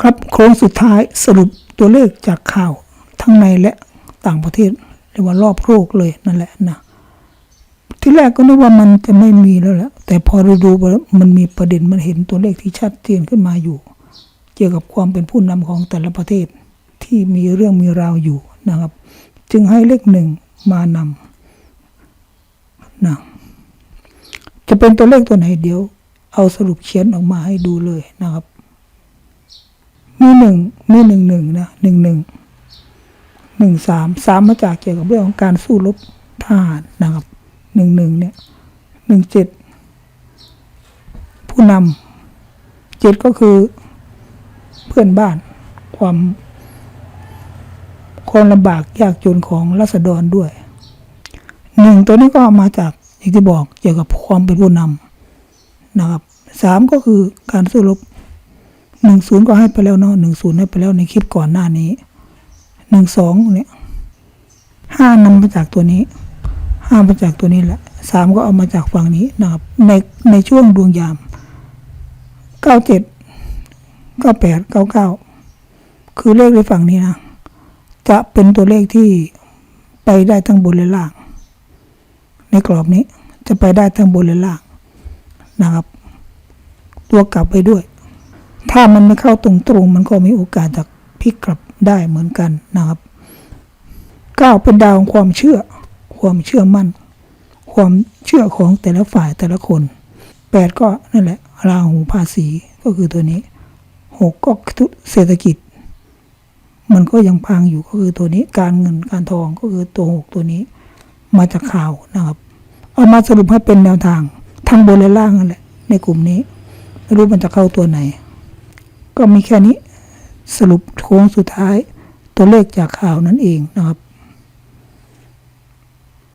ครับโค้งสุดท้ายสรุปตัวเลขจากข่าวทั้งในและต่างประเทศเรียกว่ารอบโลกเลยนั่นแหละนะที่แรกก็นึกว่ามันจะไม่มีแล้วแหละแต่พอเราดูมันมีประเด็นมันเห็นตัวเลขที่ชัดเจนขึ้นมาอยู่ เกี่ยวกับความเป็นผู้นำของแต่ละประเทศที่มีเรื่องมีราวอยู่นะครับ จึงให้เลขหนึ่งมานำนะจะเป็นตัวเลขตัวไหนเดี๋ยว เอาสรุปเขียนออกมาให้ดูเลยนะครับ มีหนึ่งมีหนึ่งหนึ่งนะหนึ่งหนึ่งหนึ่งสามสามมาจากเกี่ยวกับเรื่องของการสู้รบทหารนะครับหนึ่งหนึ่งเนี่ยหนึ่งเจ็ดผู้นำเจ็ดก็คือเพื่อนบ้านความความลำบากยากจนของรัษฎรด้วยหนึ่งตัวนี้ก็มาจากอย่างที่บอกเกี่ยวกับความเป็นผู้นำนะครับสามก็คือการสู้รบ หนึ่งศูนย์ก็ให้ไปแล้วเนาะหนึ่งศูนย์ให้ไปแล้วในคลิปก่อนหน้านี้หนึ่งสองเนี่ยห้านำมาจากตัวนี้ห้ามาจากตัวนี้แหละสามก็เอามาจากฝั่งนี้นะครับในในช่วงดวงยามเก้าเจ็ดเก้าแปดเก้าเก้าคือเลขในฝั่งนี้นะจะเป็นตัวเลขที่ไปได้ทั้งบนและล่าง ในกรอบนี้จะไปได้ทั้งบนและล่างนะครับ ตัวกลับไปด้วย ถ้ามันไม่เข้าตรงๆมันก็มีโอกาสจะพลิกกลับได้เหมือนกันนะครับเก้าเป็นดาวของความเชื่อ ความเชื่อมั่น ความเชื่อของแต่ละฝ่ายแต่ละคนแปดก็นั่นแหละราหูภาษีก็คือตัวนี้หกก็เศรษฐกิจ มันก็ยังพังอยู่ก็คือตัวนี้การเงินการทองก็คือตัวหกตัวนี้ มาจากข่าวนะครับ เอามาสรุปให้เป็นแนวทางทั้งบนและล่างนั่นแหละในกลุ่มนี้ไม่รู้มันจะเข้าตัวไหน ก็มีแค่นี้สรุปโค้งสุดท้ายตัวเลขจากข่าวนั่นเองนะครับ